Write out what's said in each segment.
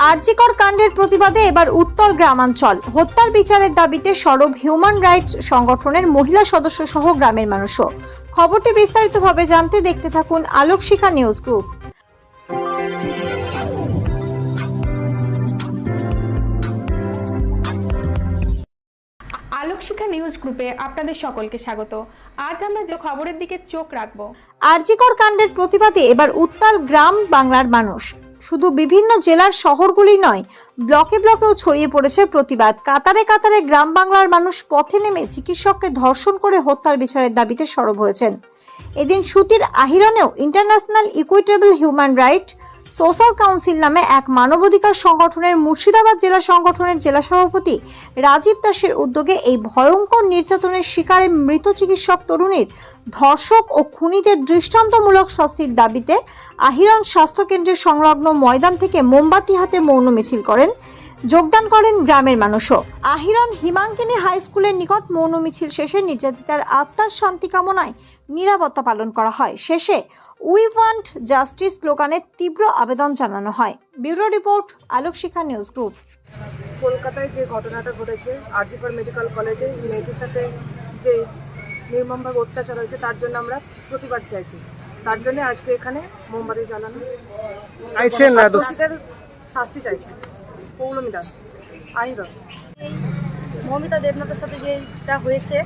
আরজিকর কাণ্ডের প্রতিবাদে এবার উত্তর গ্রামাঞ্চল। হত্যার বিচারের দাবিতে সরব হিউম্যান রাইটস সংগঠনের মহিলা সদস্য সহ গ্রামের মানুষও। খবরটি বিস্তারিতভাবে জানতে দেখতে থাকুন Alok Shikha news group. Alokshikha news গ্রুপে আপনাদের সকলকে স্বাগত। আজ আমরা যে খবরের দিকে চোখ রাখব। আরজিকর কাণ্ডের প্রতিবাদে এবার উত্তাল গ্রাম বাংলার মানুষ। শুধু বিভিন্ন জেলার শহরগুলি নয়, ব্লকে ব্লকেও ছড়িয়ে পড়েছে প্রতিবাদ। কাতারে কাতারে গ্রাম বাংলার মানুষ পথে নেমে চিকিৎসককে ধর্ষণ করে হত্যার বিচারের দাবিতে সরব হয়েছেন। এদিন সুতির আহিরনেও international equitable human right social council নামে এক মানবাধিকার সংগঠনের মুর্শিদাবাদ জেলা সংগঠনের জেলা সভাপতি রাজীব দাসের উদ্যোগে এই ভয়ঙ্কর নির্যাতনের শিকারে মৃত চিকিৎসক তরুণীর ধর্ষক ও খুনিদের দৃষ্টান্তমূলক শাস্তির দাবিতে আহিরন স্বাস্থ্য কেন্দ্রের সংলগ্ন ময়দান থেকে মোমবাতি হাতে মৌন মিছিল করেন যোগদান করেন গ্রামের মানুষও। আহিরন হিমাঙ্কিনী হাই স্কুলের নিকট মৌন মিছিল শেষে নির্যাতিতার আত্মার শান্তি কামনায় নিরাপত্তা পালন করা হয়। শেষে উই ওয়ান্ট জাস্টিস স্লোগানের তীব্র আবেদন জানানো হয়। Bureau report Alok Shikha news group. কলকাতায় যে ঘটনাটা ঘটেছে আরজিকর মেডিকেল কলেজে মেয়েটির সাথে যে নির্মমভাবে অত্যাচার হয়েছে তার জন্য আমরা প্রতিবাদ চাইছি। তার জন্য আজকে এখানে মোমবাতি জ্বালানো শাস্তি চাইছি। পৌলমী দাস আহিরন মৌমিতা দেবনাথের সাথে যেটা হয়েছে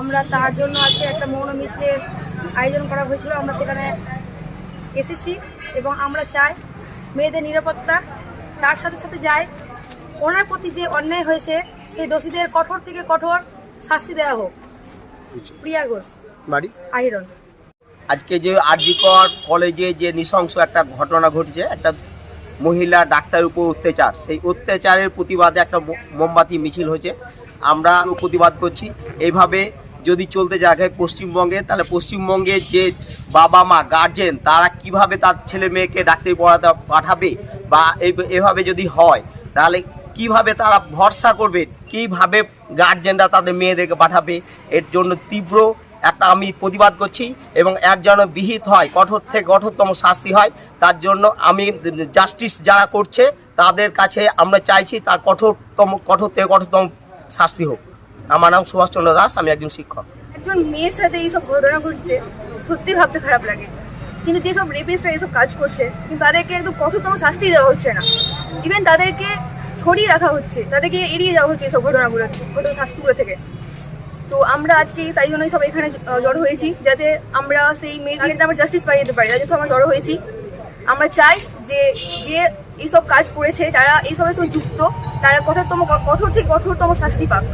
আমরা তার জন্য আজকে একটা মৌন মিছিলের আয়োজন করা হয়েছিল। আমরা সেখানে এসেছি এবং আমরা চাই মেয়েদের নিরাপত্তা তার সাথে সাথে যাই। ওনার প্রতি যে অন্যায় হয়েছে সেই দোষীদের কঠোর থেকে কঠোর শাস্তি দেওয়া হোক। প্রিয়া ঘোষ বাড়ি? আহিরন আজকে যে আরজিকর কলেজে যে নৃশংস একটা ঘটনা ঘটেছে একটা মহিলা ডাক্তারের উপর অত্যাচার। সেই অত্যাচারের প্রতিবাদে একটা মোমবাতি মিছিল হয়েছে। আমরা প্রতিবাদ করছি। এইভাবে যদি চলতে যায় পশ্চিমবঙ্গে, তাহলে পশ্চিমবঙ্গে যে বাবা মা গার্জেন তারা কীভাবে তার ছেলে মেয়েকে ডাক্তারি পড়াতে পাঠাবে বা এভাবে যদি হয়, তাহলে কীভাবে তারা ভরসা করবে? কীভাবে গার্জেনরা তাদের মেয়েদেরকে পাঠাবে? এর জন্য তীব্র একটা আমি প্রতিবাদ করছি এবং এক যেন বিহিত হয়, কঠোর থেকে কঠোরতম শাস্তি হয়, তার জন্য আমি জাস্টিস যারা করছে, তাদের কাছে আমরা চাইছি তার কঠোরতম, কঠোর থেকে কঠোরতম শাস্তি হোক। আমার নাম সুভাষচন্দ্র দাস, আমি একজন শিক্ষক। একজন মেয়ের সাথে এইসব ঘটনা ঘটছে, সত্যি ভাবতে খারাপ লাগে। কিন্তু যেসব রেপিস্টরা এইসব কাজ করছে, কিন্তু তাদেরকে একদম কঠোরতম শাস্তি দেওয়া হচ্ছে না। ইভেন তাদেরকে ছড়িয়ে রাখা হচ্ছে, তাদেরকে এড়িয়ে যাওয়া হচ্ছে এইসব ঘটনাগুলো, কঠোর শাস্তিগুলো থেকে। তো আমরা আজকে তাই জন্যই সব এখানে জড়ো হয়েছি যাতে আমরা সেই মেয়েকে যাতে আমরা জাস্টিস পাই যেতে পারি। তাই জন্য আমরা জড়ো হয়েছি। আমরা চাই যে যে এইসব কাজ করেছে যারা এইসবের সঙ্গে যুক্ত তারা কঠোরতম কঠোর থেকে কঠোরতম শাস্তি পাক।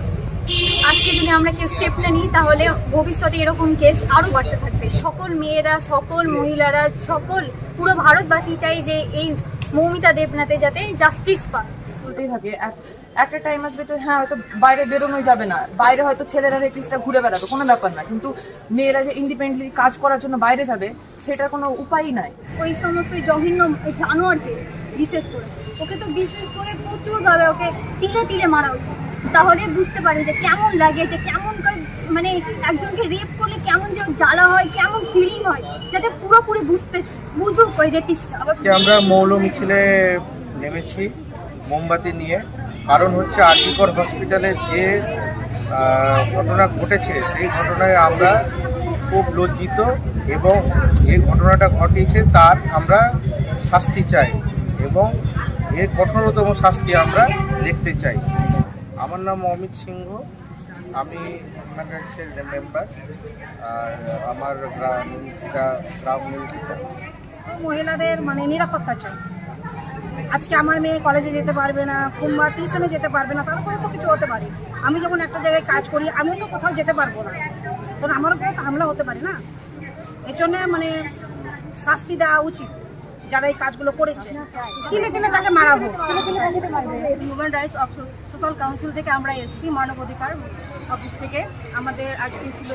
আজকে যদি আমরা কেউ স্টেপ না নিই তাহলে ভবিষ্যতে এরকম কেস আরও বাড়তে থাকবে। সকল মেয়েরা সকল মহিলারা সকল পুরো ভারতবাসী চাই যে এই মৌমিতা দেবনাথে যাতে জাস্টিস চলতেই থাকে। একটা টাইম আসবে তো হ্যাঁ হয়তো বাইরে বেরোনোই যাবে না। বাইরে হয়তো ছেলেরা রেপিস্টরা ঘুরে বেড়াবে কোনো ব্যাপার না। কিন্তু মেয়েরা যে ইন্ডিপেন্ডেন্টলি কাজ করার জন্য বাইরে যাবে সেটার কোনো উপায়ই নাই। ওই সমস্ত জঘন্য জানোয়ারকে বিশেষ করে ওকে তো বিশেষ করে প্রচুরভাবে ওকে তিলে তিলে মারা উচিত। তাহলে বুঝতে পারে যে কেমন লাগে যে কেমন মানে একজনকে রেপ করলে কেমন যে জ্বালা হয় কেমন ফিলিং হয় যাতে পুরোপুরি বুঝতে বুঝুক ওই রেপিস্টটা আজকে আমরা মৌল মিছিলে নেমেছি মোমবাতি নিয়ে। কারণ হচ্ছে আরজিকর হসপিটালে যে ঘটনা ঘটেছে, সেই ঘটনায় আমরা খুব লজ্জিত এবং যে ঘটনাটা ঘটিয়েছে তার আমরা শাস্তি চাই এবং এর কঠোরতম শাস্তি আমরা দেখতে চাই। আমার নাম অমিত সিংহ, আমি হিউম্যান মেম্বার, আর আমার গ্রাম গ্রাম মহিলাদের মানে নিরাপত্তা চাই। আজকে আমার মেয়ে কলেজে যেতে পারবে না, কিংবা টিউশনে যেতে পারবে না, তারপরে তো কিছু হতে পারে। আমি যখন একটা জায়গায় কাজ করি, আমিও তো কোথাও যেতে পারব না। কারণ আমার উপরে তো হামলা হতে পারে না। এর জন্য মানে শাস্তি দেওয়া উচিত, যারা এই কাজগুলো করেছে। দিনে দিনে তাকে মারা হোক। হিউম্যান রাইটস সোশ্যাল কাউন্সিল থেকে আমরা এসেছি, মানবাধিকার অফিস থেকে। আমাদের আজকে ছিল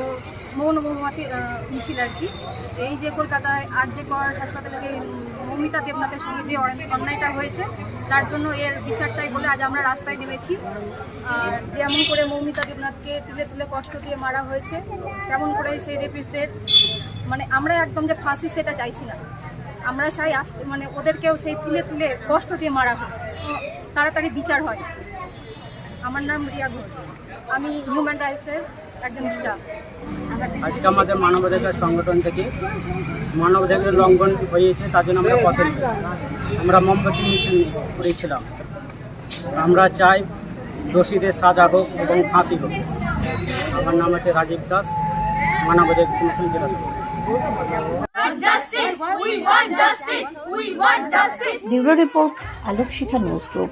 মৌন মৌমাতি মিছিল আর কি। এই যে কলকাতায় আর যে কর হাসপাতালে মৌমিতা দেবনাথের সঙ্গে যে অন- অন্যায়টা হয়েছে, তার জন্য এর বিচার চাই বলে আজ আমরা রাস্তায় নেমেছি। আর যেমন করে মৌমিতা দেবনাথকে তুলে তুলে কষ্ট দিয়ে মারা হয়েছে, তেমন করে সেই রেপিস্টদের মানে আমরা একদম যে ফাঁসি সেটা চাইছি না। আমরা চাই আসতে মানে ওদেরকেও সেই তুলে তুলে কষ্ট দিয়ে মারা হয় তাড়াতাড়ি বিচার হয়। আমার নাম রিয়া ঘোষ আমি হিউম্যান রাইটসের একজন স্টাফ আজকে আমাদের মানবাধিকার সংগঠন থেকে মানবাধিকার লঙ্ঘন হয়েছে তার জন্য আমরা পথে আমরা মোমবাতি মিছিল করেছিলাম আমরা চাই দোষীদের সাজা হোক এবং ফাঁসি হোক। আমার নাম হচ্ছে রাজীব দাস মানবাধিকার কমিশন জেলা bureau report Alok Shikha news group.